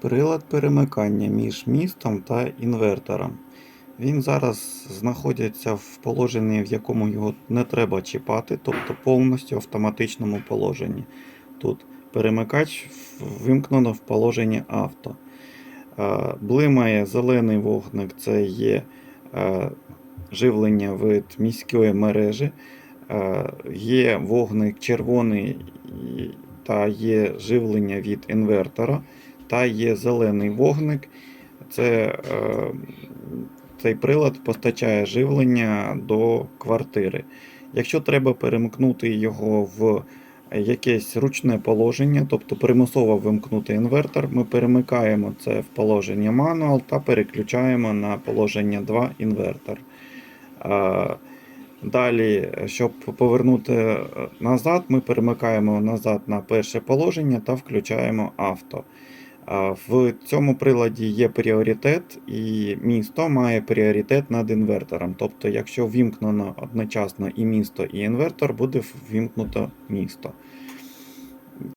Прилад перемикання між містом та інвертором. Він зараз знаходиться в положенні, в якому його не треба чіпати, тобто повністю автоматичному положенні. Тут перемикач вимкнено в положенні авто. Е, Блимає зелений вогник це є е, живлення від міської мережі. Е, Є вогник червоний та є живлення від інвертора, та є зелений вогник. Це, е, цей прилад постачає живлення до квартири. Якщо треба перемкнути його в якесь ручне положення, тобто примусово вимкнути інвертор, ми перемикаємо це в положення мануал та переключаємо на положення 2 інвертор. Е, Далі, щоб повернути назад, ми перемикаємо назад на перше положення та включаємо авто. В цьому приладі є пріоритет, і місто має пріоритет над інвертором. Тобто, якщо ввімкнено одночасно і місто, і інвертор, буде ввімкнуто місто.